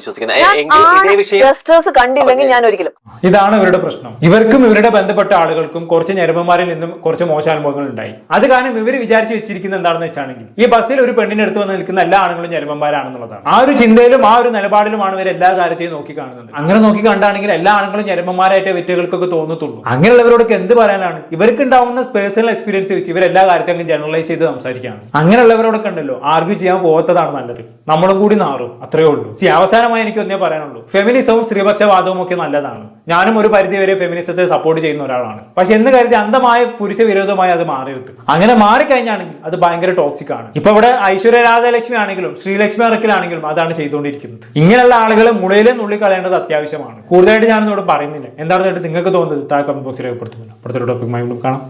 വിശ്വസിക്കുന്നത്. എങ്കിൽ ഇതേ ജസ്റ്റേഴ്സ് കണ്ടില്ലെങ്കിൽ ഞാൻ ഒരിക്കലും ഇതാണ് ഇവരുടെ പ്രശ്നം. ഇവർക്കും ഇവരുടെ ബന്ധപ്പെട്ട ആളുകൾക്കും കുറച്ച് ഞരമ്പന്മാരിൽ നിന്നും കുറച്ച് മോശം അനുഭവങ്ങൾ ഉണ്ടായി. അത് കാരണം ഇവർ വിചാരിച്ച് വെച്ചിരിക്കുന്നത് എന്താണെന്ന് വെച്ചാണെങ്കിൽ ഈ ബസ്സിൽ ഒരു പെണ്ണിന്റെ അടുത്ത് വന്ന് നിൽക്കുന്ന എല്ലാ ആണുങ്ങളും ഞരമ്പന്മാരാണെന്നുള്ളതാണ്. ആ ഒരു ചിന്തയിലും ആ ഒരു നിലപാടിലുമാണ് ഇവർ എല്ലാ കാര്യത്തെയും നോക്കി കാണുന്നത്. അങ്ങനെ നോക്കി കണ്ടാണെങ്കിൽ എല്ലാ ആണുങ്ങളും ഞരമ്പന്മാരായിട്ട് വ്യക്തികൾക്കൊക്കെ തോന്നത്തുള്ളൂ. അങ്ങനെയുള്ളവരോടൊക്കെ എന്ത് പറയാനാണ്? ഇവർക്ക് ഉണ്ടാവുന്ന പേഴ്സണൽ എക്സ്പീരിയൻസ് വെച്ച് ഇവർ എല്ലാ കാര്യത്തെയും ജനറലൈസ് ചെയ്ത് സംസാരിക്കുകയാണ്. അങ്ങനെയുള്ളവരോടൊക്കെ ഉണ്ടല്ലോ ആർഗ്യൂ ചെയ്യാൻ പോകത്തതാണ് നല്ലത്. നമ്മളും കൂടി നാറും അത്രയേ ഉള്ളൂ. സി അവസാനമായി എനിക്ക് ഒന്നേ പറയാനുള്ളൂ. ഫെമിനിസവും സ്ത്രീപക്ഷവാദവും ഒക്കെ നല്ലതാണ്. ഞാനും ഒരു പരിധി വരെ ഫെമിനിസത്തെ സപ്പോർട്ട് ചെയ്യുന്ന ഒരാളാണ്. പക്ഷെ എന്ന് കരുതി അന്ധമായ പുരുഷ വിരോധമായി അത് മാറരുത്. അങ്ങനെ മാറിക്കഴിഞ്ഞാണെങ്കിൽ അത് ഭയങ്കര ടോക്സിക് ആണ്. ഇപ്പൊ ഇവിടെ ഐശ്വര്യ രാധാലക്ഷ്മി ആണെങ്കിലും ശ്രീലക്ഷ്മി അറക്കിലാണെങ്കിലും അതാണ് ചെയ്തുകൊണ്ടിരിക്കുന്നത്. ഇങ്ങനെയുള്ള ആളുകളെ മുളയിലെ നുള്ളി കളയേണ്ടത് അത്യാവശ്യമാണ്. കൂടുതലായിട്ട് ഞാനിതോട് പറയുന്നില്ല. എന്താണെന്ന് നിങ്ങൾക്ക് തോന്നുന്നത് താഴെ കമന്റ് ബോക്സിൽ രേഖപ്പെടുത്തുന്നില്ല അടുത്തൊരു ടോപ്പിക്കുമായി കാണാം.